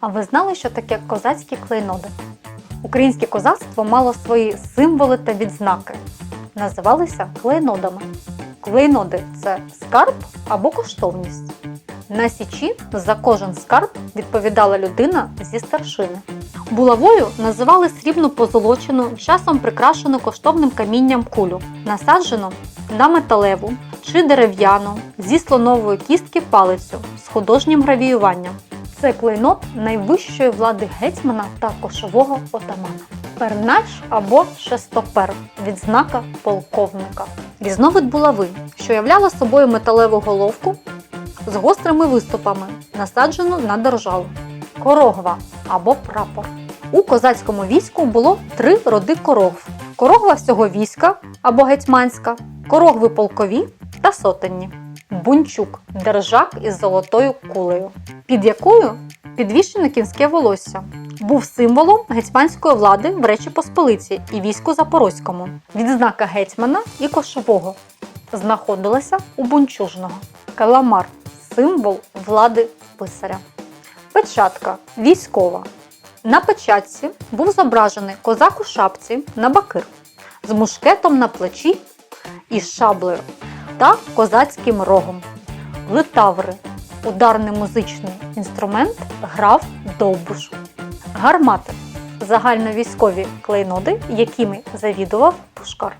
А ви знали, що таке козацькі клейноди? Українське козацтво мало свої символи та відзнаки. Називалися клейнодами. Клейноди це скарб або коштовність. На січі за кожен скарб відповідала людина зі старшини. Булавою називали срібну позолочену, часом прикрашену коштовним камінням кулю, насаджену на металеву чи дерев'яну зі слонової кістки палицю з художнім гравіюванням. Це клейнот найвищої влади гетьмана та кошового отамана. Пернач або шестопер відзнака полковника. Різновид булави, що являла собою металеву головку з гострими виступами, насаджену на державу. Корогва або прапор. У козацькому війську було три роди корогв: корогва всього війська або гетьманська, корогви полкові та сотенні. Бунчук держак із золотою кулею, під якою підвішене кінське волосся. Був символом гетьманської влади в Речі Посполиці і війську Запорозькому. Відзнака гетьмана і кошового знаходилася у бунчужного. Каламар символ влади писаря. Печатка військова. На печатці був зображений козак у шапці на бакир з мушкетом на плечі і шаблею та козацьким рогом. Литаври ударний музичний інструмент грав довбуш. Гармати загальновійськові клейноди, якими завідував пушкар.